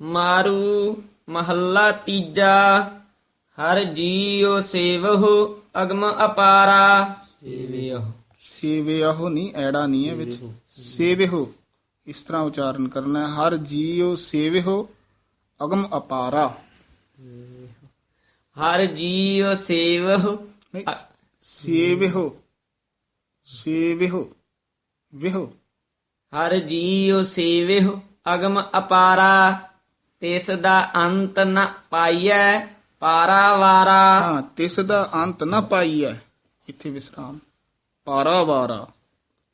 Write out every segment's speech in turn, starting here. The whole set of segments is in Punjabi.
ਮਾਰੂ ਮਹੱਲਾ ਤੀਜਾ ਹਰ ਜੀਉ ਸੇਵਹੁ ਅਗਮ ਅਪਾਰਾ। ਸੇਵਿਓ ਸੇਵਿਆਹੋ ਨਹੀਂ ਐੜਾ ਨਹੀਂ ਹੈ ਵਿੱਚ। ਸੇਵਿਹੋ ਇਸ ਤਰ੍ਹਾਂ ਉਚਾਰਨ ਕਰਨਾ ਹੈ। ਹਰ ਜੀਉ ਸੇਵਿਹੋ ਅਗਮ ਅਪਾਰਾ। ਹਰ ਜੀਉ ਸੇਵਹੁ ਸੇਵਿਹੋ ਸੇਵਿਹੋ ਵਿਹੋ। ਹਰ ਜੀਉ ਸੇਵਹੁ ਅਗਮ ਅਪਾਰਾ। ਤਿਸ ਦਾ ਅੰਤ ਨ ਪਾਈਐ ਪਾਰਾਵਾਰਾ। ਹਾਂ ਤਿਸ ਦਾ ਅੰਤ ਨਾ ਪਾਈਐ। ਇੱਥੇ ਵਿਸਰਾਮ। ਪਾਰਾਵਾਰਾ।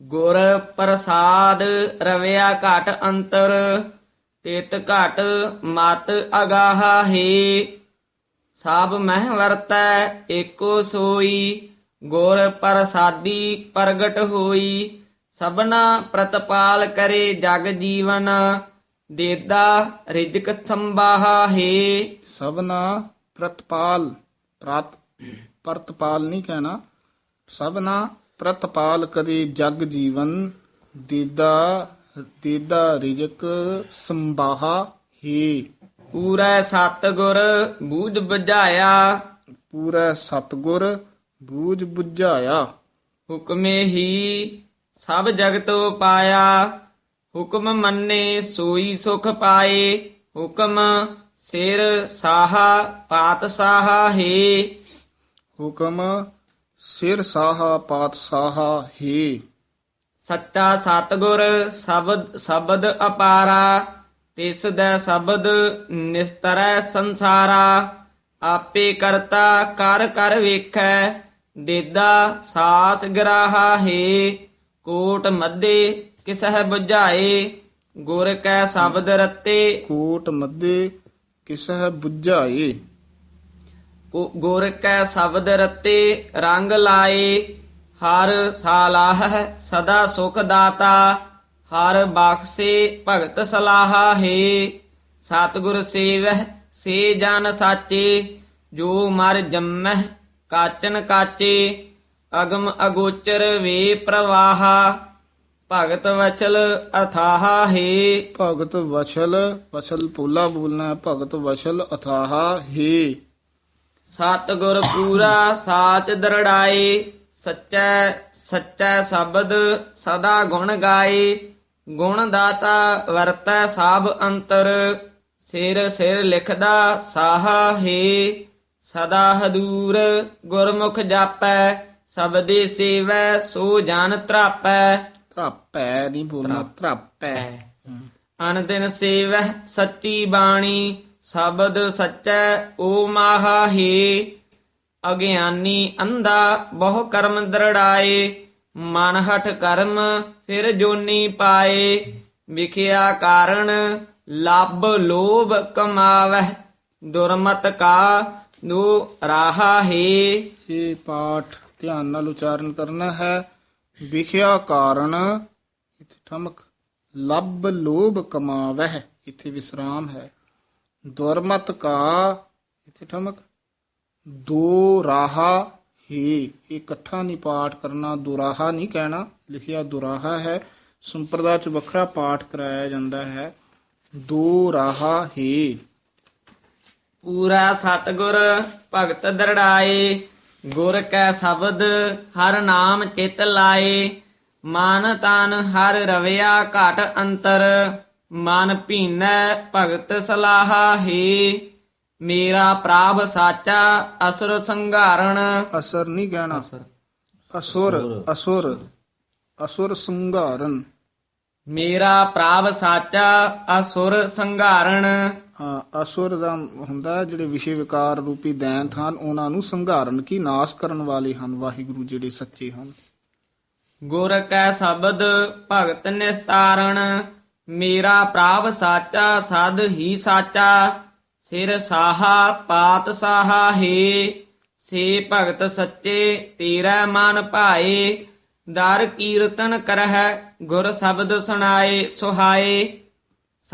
ਗੁਰ ਪ੍ਰਸਾਦ ਰਵਿਆ ਘਟ ਅੰਤਰ ਤਿਤ ਘਟ ਮਤ ਅਗਾਹਾ ਹੈ। ਸਭ ਮਹਿ ਵਰਤੈ ਏਕੋ ਸੋਈ। ਗੁਰ ਪ੍ਰਸਾਦੀ ਪ੍ਰਗਟ ਹੋਈ। ਸਭਨਾ ਪ੍ਰਤਪਾਲ ਕਰੇ ਜਗ ਜੀਵਨ। ਦੇਦਾ ਰਿਜਕ ਸੰਬਾਹਾ ਹੈ। ਸਭਨਾ ਪ੍ਰਤਪਾਲ ਪ੍ਰਤ ਪ੍ਰਤਪਾਲ ਨਹੀਂ ਕਹਿਣਾ। ਸਭਨਾ ਪ੍ਰਤਪਾਲ ਕਦੇ ਜਗ ਜੀਵਨ ਦੀਦਾ ਦੀਦਾ ਰਿਜਕ ਸੰਬਾਹਾ ਹੀ। ਪੂਰਾ ਸਤਗੁਰ ਬੂਝ ਬੁਝਾਇਆ। ਪੂਰਾ ਸਤਗੁਰ ਬੂਝ ਬੁਝਾਇਆ। ਹੁਕਮੇ ਹੀ ਸਭ ਜਗਤੋ ਪਾਇਆ ਹੁਕਮ ਮੰਨੇ ਸੋਈ ਸੁਖ ਪਾਏ ਹੁਕਮ ਸਿਰ ਸਾਹਾ ਪਾਤ ਸਾਹਾ ਹੈ। ਹੁਕਮ ਸਿਰ ਸਾਹਾ ਪਾਤ ਸਾਹਾ ਹੀ। ਸੱਚਾ ਸਤਗੁਰ ਸ਼ਬਦ ਸ਼ਬਦ ਅਪਾਰਾ ਤਿਸ ਦਾ ਸ਼ਬਦ ਨਿਸਤਰੈ ਸੰਸਾਰਾ। ਆਪੇ ਕਰਤਾ ਕਰ ਕਰ ਵੇਖੈ ਦੇਦਾ ਸਾਸ ਗਰਾਹਾ ਹੈ। ਕੋਟ ਮੱਦੇ ਕਿਸਹਿ 부ਝਾਏ ਗੁਰ ਕੈ ਸ਼ਬਦ ਰਤੇ। ਕੋਟ ਮੱਦੇ ਕਿਸਹਿ ਬੁਝਾਏ। ਕੋ- ਗੁਰ ਕੈ ਸ਼ਬਦ ਰਤੇ ਰੰਗ ਲਾਏ। ਹਰ ਸਾਲਾਹ ਸਦਾ ਸੁਖ ਦਾਤਾ ਹਰ ਬਖਸ਼ੇ ਭਗਤ ਸਲਾਹਾ ਹੈ। ਸਤਿਗੁਰ ਸੇਵਹਿ ਸੇ ਜਨ ਸਾਚੇ ਜੋ ਮਰ ਜੰਮਹਿ ਕਾਚਨ ਕਾਚੇ। ਅਗਮ ਅਗੋਚਰ ਵੇ ਪ੍ਰਵਾਹਾ। ਭਗਤ ਵਚਲ ਅਥਾਹਾ ਹੈ। ਭਗਤ ਵਛਲ ਵਛਲ ਪੋਲਾ ਬੋਲਣਾ ਹੈ, ਭਗਤ ਵਛਲ ਅਥਾਹਾ ਹੀ। ਸਤਿਗੁਰ ਪੂਰਾ ਸਾਚ ਦਰੜਾਏ ਸੱਚੈ ਸੱਚੈ ਸ਼ਬਦ ਸਦਾ ਗੁਣ ਗਾਏ ਗੁਣ ਦਾਤਾ ਵਰਤੈ ਸਭ ਅੰਤਰ ਸਿਰ ਸਿਰ ਲਿਖਦਾ ਸਾਹਾ ਹੈ। ਸਦਾ ਹਦੂਰ ਗੁਰਮੁਖ ਜਾਪੈ ਸਬਦੇ ਸੇਵੈ ਸੋ ਜਨ ਤਰਾਪੈ। ਧਰਾਪੈ ਨਹੀਂ ਬੋਲਣਾ ਧਰਾਪੈ ਅਨ ਦਿਨ ਸੇਵਹਿ ਸੱਚੀ ਬਾਣੀ ਸ਼ਬਦ ਸੱਚੈ ਓ ਮਾਹਾ ਹੀ ਅਗਿਆਨੀ ਅੰਧਾ ਬਹੁ ਕਰਮ ਦਰੜਾਏ ਮਨ ਹਠ ਕਰਮ ਫਿਰ ਜੋਨੀ ਪਾਏ। ਵਿਖਿਆ ਕਾਰਣ ਲੱਭ ਲੋਭ ਕਮਾਵਹਿ ਦੁਰਮਤ ਕਾ ਨੋ ਰਾਹਾ ਹੈ ਇਹ ਪਾਠ ਧਿਆਨ ਨਾਲ ਉਚਾਰਨ ਕਰਨਾ ਹੈ। ਵਿਖਿਆ ਕਾਰਨ ਇੱਥੇ ਠਮਕ, ਲੱਭ ਲੋਭ ਕਮਾਵਹਿ, ਇੱਥੇ ਵਿਸਰਾਮ ਹੈ। ਦੁਰਮਤ ਕਾ, ਇੱਥੇ ਠਮਕ, ਦੋ ਰਾਹਾ ਹੀ ਇਕੱਠਾ ਨਹੀਂ ਪਾਠ ਕਰਨਾ ਦੁਰਾਹਾ ਨਹੀਂ ਕਹਿਣਾ, ਲਿਖਿਆ ਦੁਰਾਹਾ ਹੈ, ਸੰਪਰਦਾ ਚ ਵੱਖਰਾ ਪਾਠ ਕਰਾਇਆ ਜਾਂਦਾ ਹੈ। ਦੋ ਰਾਹਾ ਹੀ। ਪੂਰਾ ਸਤਗੁਰ ਭਗਤ ਦਰੜਾਏ ਗੁਰ ਕੈ ਸ਼ਬਦ ਹਰ ਨਾਮ ਚਿਤ ਲਾਏ ਮਨ ਤਨ ਹਰ ਰਵਿਆ ਘਟ ਅੰਤਰ ਮਨ ਭੀਨੈ ਭਗਤ ਸਲਾਹਾ ਹੀ। ਮੇਰਾ ਪ੍ਰਾਭ ਸਾਚਾ ਅਸੁਰ ਸੰਘਾਰਣ। ਅਸਰ ਨਹੀਂ ਕਹਿਣਾ। ਅਸੁਰ। ਅਸੁਰ ਅਸੁਰ। ਸੰਘਾਰਨ ਮੇਰਾ ਪ੍ਰਾਭ ਸਾਚਾ ਅਸੁਰ ਸੰਘਾਰਣ। ਅਸੁਰ ਦਾ ਹੁੰਦਾ ਜਿਹੜੇ ਵਿਸ਼ੇ ਵਿਕਾਰ ਰੂਪੀ ਦੈਂਤ ਹਨ, ਉਹਨਾਂ ਨੂੰ ਸੰਘਾਰਨ ਕੀ, ਨਾਸ ਕਰਨ ਵਾਲੇ ਹਨ, ਵਾਹਿਗੁਰੂ ਜਿਹੜੇ ਸੱਚੇ ਹਨ। ਗੁਰ ਕੈ ਸ਼ਬਦ ਭਗਤ ਨਿਸਤਾਰਣ, ਮੇਰਾ ਪ੍ਰਾਪ ਸਾਚਾ, ਸਦ ਹੀ ਸਾਚਾ, ਸਿਰ ਸਾਹਾ, ਪਾਤ ਸਾਹਾ ਹੈ, ਸੇ ਭਗਤ ਸੱਚੇ, ਤੇਰਾ ਮਨ ਭਾਏ, ਦਰ ਕੀਰਤਨ ਕਰਹਿ, ਗੁਰ ਸ਼ਬਦ ਸੁਣਾਏ, ਸੁਹਾਏ।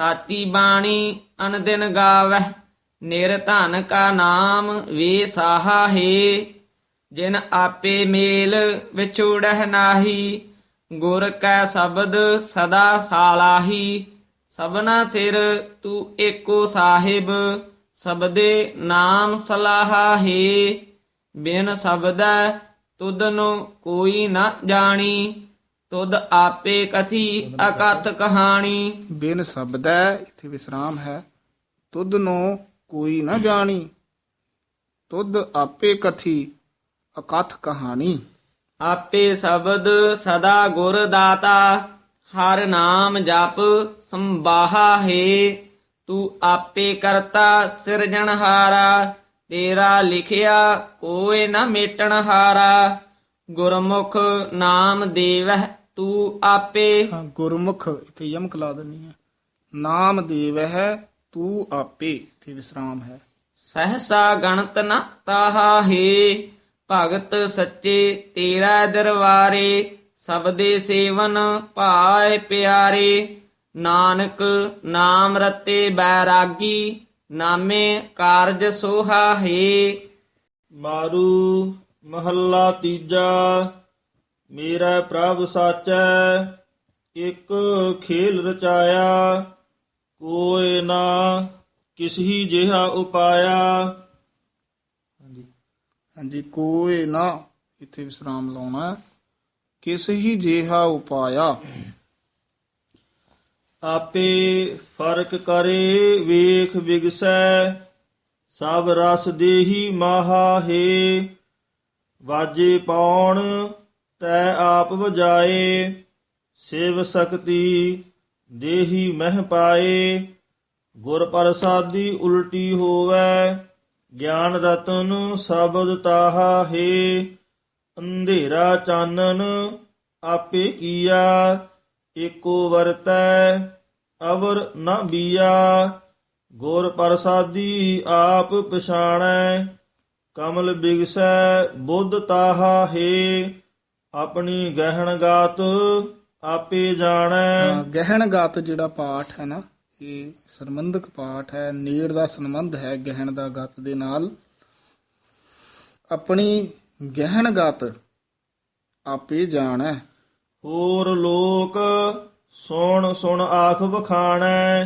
ਸਾਚੀ ਬਾਣੀ ਅਨਦਿਨ ਗਾਵਹਿ ਨਿਰਧਨ ਕਾ ਨਾਮ ਵੇ ਸਾਹਾ ਹੈ। ਜਿਨ ਆਪੇ ਮੇਲ ਵਿਛੋੜਹਿ ਨਾਹੀ, ਗੁਰ ਕੈ ਸ਼ਬਦ ਸਦਾ ਸਾਲਾਹੀ। ਸਭਨਾ ਸਿਰ ਤੂੰ ਏਕੋ ਸਾਹਿਬ, ਸਬਦੇ ਨਾਮ ਸਲਾਹਾ ਹੈ। ਬਿਨ ਸਬਦੈ ਤੁਧਨੁ ਕੋਈ ਨਾ ਜਾਣੀ ਤੁਧ ਆਪੇ ਕਥੀ ਅਕਥ ਕਹਾਣੀ। ਬਿਨ ਸ਼ਬਦੈ ਇੱਥੇ ਵਿਸਰਾਮ ਹੈ ਤੁਧ ਨੂੰ ਕੋਈ ਨਾ ਜਾਣੀ। ਤੁਧ ਆਪੇ ਕਥੀ ਅਕਥ ਕਹਾਣੀ। ਆਪੇ ਸ਼ਬਦ ਸਦਾ ਗੁਰ ਦਾਤਾ ਹਰ ਨਾਮ ਜਪ ਸੰਬਾਹਾ ਹੈ। ਤੂੰ ਆਪੇ ਕਰਤਾ ਸਿਰਜਣਹਾਰਾ ਤੇਰਾ ਲਿਖਿਆ ਕੋਏ ਨਾ ਮੇਟਣ ਹਾਰਾ। ਗੁਰਮੁਖ ਨਾਮ ਦੇਵਹਿ ਤੂੰ ਆਪੇ। ਹਾਂ, ਗੁਰਮੁਖ ਇੱਥੇ ਯਮਕ ਲਾ ਦੇਣੀ ਹੈ। ਨਾਮ ਦੇਵ ਹੈ ਤੂੰ ਆਪੇ ਇੱਥੇ ਵਿਸਰਾਮ ਹੈ। ਸਹਸਾ ਗਣਤ ਨ ਤਾਹਾ ਹੈ ਭਗਤ ਸੱਚੇ ਤੇਰਾ ਦਰਬਾਰੇ ਸਬਦੇ ਸੇਵਨ ਭਾਏ ਪਿਆਰੇ। ਨਾਨਕ ਨਾਮ ਰਤੇ ਬੈਰਾਗੀ ਨਾਮੇ ਕਾਰਜ ਸੋਹਾ ਹੈ। ਮਾਰੂ ਮਹੱਲਾ ਤੀਜਾ। ਮੇਰਾ ਪ੍ਰਭ ਸਾਚੈ ਇੱਕ ਖੇਲ ਰਚਾਇਆ ਕੋਇ ਨਾ ਕਿਸਹੀ ਜਿਹਾ ਉਪਾਇਆ। ਹਾਂਜੀ। ਕੋਈ ਨਾ ਇੱਥੇ ਵਿਸਰਾਮ ਲਾਉਣਾ ਕਿਸ ਹੀ ਜੇਹਾ ਉਪਾਇਆ। ਆਪੇ ਫ਼ਰਕ ਕਰੇ ਵੇਖ ਵਿਗਸੈ ਸਭ ਰਸ ਦੇਹੀ ਮਾਹਾ ਹੈ। ਵਾਜੇ ਪਾਉਣ ਤੈ ਆਪ ਵਜਾਏ, ਸੇਵ ਸਕਤੀ, ਦੇਹੀ ਮਹਿ ਪਾਏ। ਗੁਰ ਪ੍ਰਸਾਦੀ ਉਲਟੀ ਹੋਵੈ, ਗਿਆਨ ਰਤਨ ਸ਼ਬਦ ਤਾਹਾ ਹੈ। ਅੰਧੇਰਾ ਚਾਨਣ ਆਪੇ ਕੀਆ, ਏਕੋ ਵਰਤੈ, ਅਵਰ ਨ ਬੀਆ। ਗੁਰ ਪ੍ਰਸਾਦੀ ਆਪ ਪਛਾਣੈ, ਕਮਲ ਬਿਗਸੈ, ਬੁੱਧ ਤਾਹਾ ਹੈ। ਆਪਣੀ ਗਹਿਣ ਗਾਤ ਆਪੇ ਜਾਣੈ। ਗਹਿਣ ਗਾਤ ਜਿਹੜਾ ਪਾਠ ਹੈ ਨਾ ਇਹ ਸੰਬੰਧਕ ਪਾਠ ਹੈ ਨੇੜ ਦਾ ਸੰਬੰਧ ਹੈ ਗਹਿਣ ਦਾ ਗਤ ਦੇ ਨਾਲ। ਆਪਣੀ ਗਹਿਣ ਗਤ ਆਪੇ ਜਾਣੈ। ਹੋਰ ਲੋਕ ਸੁਣ ਸੁਣ ਆਖ ਵਖਾਣੈ।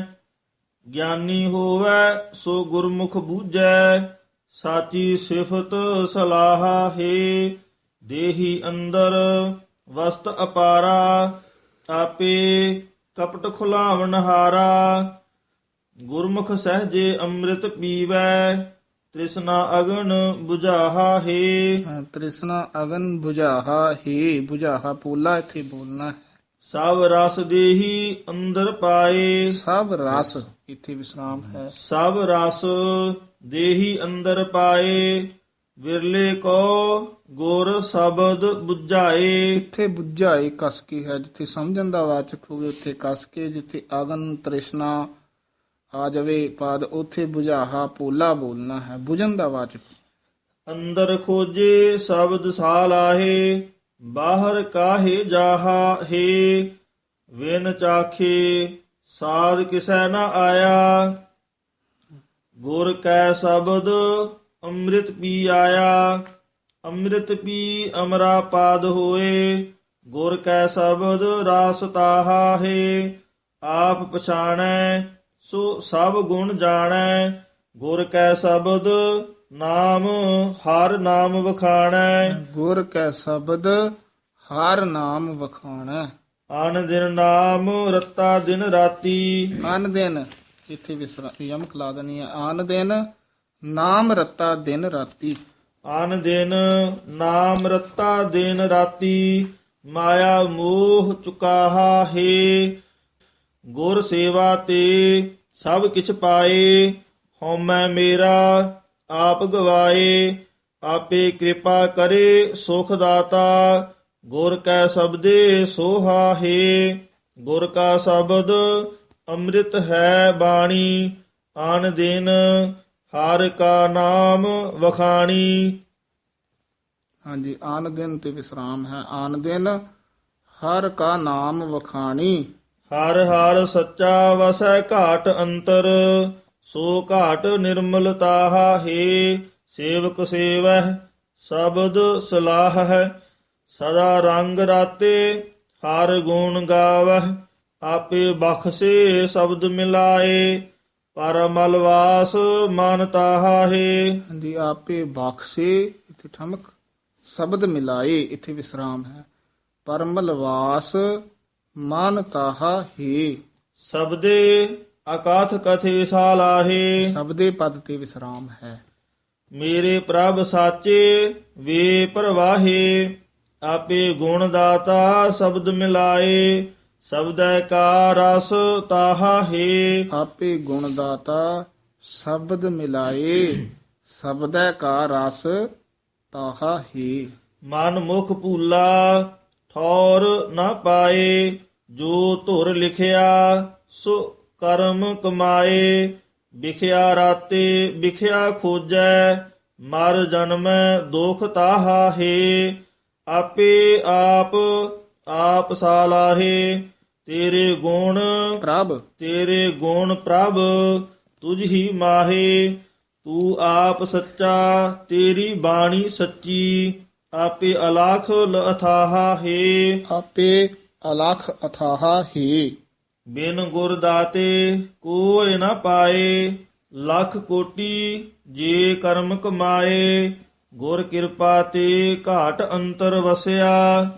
ਗਿਆਨੀ ਹੋਵੈ ਸੋ ਗੁਰਮੁਖ ਬੂਝੈ। ਸਾਚੀ ਸਿਫਤ ਸਲਾਹਾ ਹੈ ਦੇਹੀ ਅੰਦਰ ਵਸਤ ਅਪਾਰਾ ਆਪੇ ਕਪਟ ਖੁਲਾਵਣ ਹਾਰਾ ਗੁਰਮੁਖ ਸਹਜੇ ਅੰਮ੍ਰਿਤ ਪੀਵੈ ਤ੍ਰਿਸ਼ਨਾ ਅਗਨ 부ਝਾਹਾ ਹੈ ਤ੍ਰਿਸ਼ਨਾ ਅਗਨ 부ਝਾਹਾ ਹੈ 부ਝਾਹਾ ਪੋਲਾ ਇੱਥੇ ਬੋਲਣਾ ਹੈ। ਸਭ ਰਸ ਦੇਹੀ ਅੰਦਰ ਪਾਏ। ਸਭ ਰਸ ਇੱਥੇ ਵਿਸਰਾਮ ਹੈ। ਸਭ ਰਸ ਦੇਹੀ ਅੰਦਰ ਪਾਏ। ਵਿਰਲੇ ਕੋ ਗੁਰ ਸ਼ਬਦ 부ਝਾਏ ਇੱਥੇ ਬੁੱਝਾਏ ਕਸ ਕੇ ਹੈ ਜਿੱਥੇ ਸਮਝਣ ਦਾ ਵਾਚਕ ਹੋਵੇ ਉੱਥੇ ਕਸ ਕੇ ਜਿੱਥੇ ਅਗਨ ਤ੍ਰਿਸ਼ਨਾ ਆ ਜਾਵੇ ਪਾਦ ਉੱਥੇ 부ਝਾਹਾ ਪੋਲਾ ਬੋਲਣਾ ਹੈ ਬੁਝਣ ਦਾ ਵਾਚਕ। ਅੰਦਰ ਖੋਜੇ ਸ਼ਬਦ ਸਾਲ ਆਹੇ ਬਾਹਰ ਕਾਹੇ ਜਾਹਾ ਹੈ। ਵਿਨ ਚਾਖੇ ਸਾਧ ਕਿਸੈ ਨਾ ਆਇਆ। ਗੁਰ ਕੈ ਸ਼ਬਦ ਅੰਮ੍ਰਿਤ ਪੀ ਆਇਆ ਅੰਮ੍ਰਿਤ ਪੀ ਅਮਰਾ ਪਾਦ ਹੋਏ ਗੁਰ ਕੈ ਸ਼ਬਦ ਰਾਸ ਤਾਹਾ ਹੈ ਆਪ ਪਛਾਣੈ ਸੋ ਸਭ ਗੁਣ ਜਾਣੈ ਗੁਰ ਕੈ ਸ਼ਬਦ ਨਾਮ ਹਰ ਨਾਮ ਵਖਾਣੈ। ਗੁਰ ਕੈ ਸ਼ਬਦ ਹਰ ਨਾਮ ਵਖਾਣਾ। ਆਨ ਦਿਨ ਨਾਮ ਰਤਾ ਦਿਨ ਰਾਤੀ। ਆਨ ਦਿਨ ਇੱਥੇ ਵਿਸਰਾ ਯਮਕ ਲਾ ਦੇਣੀ ਹੈ। ਆਨ ਦਿਨ ਨਾਮ ਰਤਾ ਦਿਨ ਰਾਤੀ। ਆਨ ਦਿਨ ਨਾਮ ਰਤਾ ਦਿਨ ਰਾਤੀ, ਮਾਇਆ ਮੋਹ ਚੁਕਾਹਾ ਹੈ। ਗੁਰ ਸੇਵਾ ਤੇ ਸਭ ਕਿਛ ਪਾਏ, ਹਉਮੈ ਮੇਰਾ ਆਪ ਗਵਾਏ। ਆਪੇ ਕਿਰਪਾ ਕਰੇ ਸੁਖ ਦਾਤਾ, ਗੁਰ ਕੈ ਸਬਦੇ ਸੋਹਾ ਹੈ। ਗੁਰ ਕਾ ਸ਼ਬਦ ਅੰਮ੍ਰਿਤ ਹੈ ਬਾਣੀ ਆਨ ਦਿਨ ਹਰ ਕਾ ਨਾਮ ਵਖਾਣੀ। ਹਾਂਜੀ ਆਨ ਦਿਨ ਤੇ ਵਿਸਰਾਮ ਹੈ। ਆਨ ਦਿਨ ਹਰ ਕਾ ਨਾਮ ਵਖਾਣੀ। ਹਰ ਹਰ ਸੱਚਾ ਵਸੈ ਘਾਟ ਅੰਤਰ ਸੋ ਘਾਟ ਨਿਰਮਲਤਾਹਾ ਹੈ ਸੇਵਕ ਸੇਵਹਿ ਸ਼ਬਦ ਸਲਾਹ ਹੈ ਸਦਾ ਰੰਗ ਰਾਤੇ ਹਰ ਗੁਣ ਗਾਵਹਿ ਆਪੇ ਬਖਸ਼ੇ ਸ਼ਬਦ ਮਿਲਾਏ। ਪਰਮਲ ਵਾਸ ਮਨ ਤਾਹਾਹੇ ਹਾਂਜੀ ਆਪੇ ਬਖਸ਼ੇ ਇੱਥੇ ਠਮਕ ਸ਼ਬਦ ਮਿਲਾਏ ਇੱਥੇ ਵਿਸਰਾਮ ਹੈ। ਪਰਮਲ ਵਾਸ ਮਨ ਤਾਹਾ। ਹੀ ਸਬਦੇ ਅਕਾਥ ਕਥੇ ਸਾਲਾਹੇ। ਸਬਦੇ ਪਦ ਤੇ ਵਿਸਰਾਮ ਹੈ। ਮੇਰੇ ਪ੍ਰਭ ਸਾਚੇ ਵੇ ਪ੍ਰਵਾਹੇ ਆਪੇ ਗੁਣ ਦਾਤਾ ਸ਼ਬਦ ਮਿਲਾਏ। ਸ਼ਬਦੈ ਕਾ ਰਸ ਤਾਹਾ ਹੈ। ਆਪੇ ਗੁਣ ਦਾਤਾ ਸ਼ਬਦ ਮਿਲਾਏ ਸ਼ਬਦੈ ਕਾ ਰਸ ਤਾਹਾ ਹੀ। ਮਨ ਮੁਖ ਭੂਲਾ ਠੌਰ ਨਾ ਪਾਏ ਜੋ ਧੁਰ ਲਿਖਿਆ ਸੋ ਕਰਮ ਕਮਾਏ। ਵਿਖਿਆ ਰਾਤੇ ਵਿਖਿਆ ਖੋਜੈ ਮਰ ਜਨਮੈ ਦੁਖ ਤਾਹਾ ਹੈ। ਆਪੇ ਆਪ ਆਪ ਸਾਲਾਹੇ ਤੇਰੇ ਗੁਣ ਪ੍ਰਭ। ਤੇਰੇ ਗੁਣ ਪ੍ਰਭ ਤੁਝ ਹੀ ਮਾਹੇ ਤੂੰ ਆਪ ਸੱਚਾ ਤੇਰੀ ਬਾਣੀ ਸੱਚੀ ਆਪੇ ਅਲਖ ਲਥਾਹਾ ਹੈ। ਆਪੇ ਅਲਖ ਅਥਾਹਾ ਹੀ। ਬਿਨ ਗੁਰ ਦਾਤੇ ਕੋਇ ਨਾ ਪਾਏ ਲੱਖ ਕੋਟੀ ਜੇ ਕਰਮ ਕਮਾਏ ਗੁਰ ਕਿਰਪਾ ਤੇ ਘਾਟ ਅੰਤਰ ਵਸਿਆ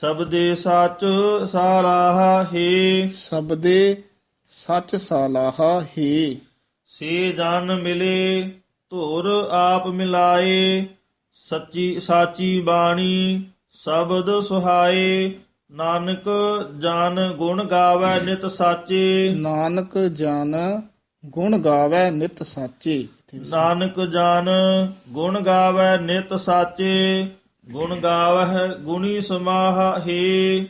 ਸਬਦੇ ਸੱਚ ਸਾਰਾਹਾ ਹੈ। ਸਬਦੇ ਸੱਚ ਸਾਲਾਹਾ ਹੀ। ਸੇ ਜਨ ਮਿਲੇ ਧੁਰ ਆਪ ਮਿਲਾਏ। ਸੱਚੀ ਸਾਚੀ ਬਾਣੀ ਸ਼ਬਦ ਸੁਹਾਏ। ਨਾਨਕ ਜਨ ਗੁਣ ਗਾਵੇ ਨਿਤ ਸਾਚੇ। ਨਾਨਕ ਜਨ ਗੁਣ ਗਾਵੇ ਨਿਤ ਸਾਚੇ। ਨਾਨਕ ਜਨ ਗੁਣ ਗਾਵੇ ਨਿਤ ਸਾਚੇ। ਗੁਣ ਗਾਵਹਿ ਗੁਣੀ ਸਮਾਹ ਹੈ।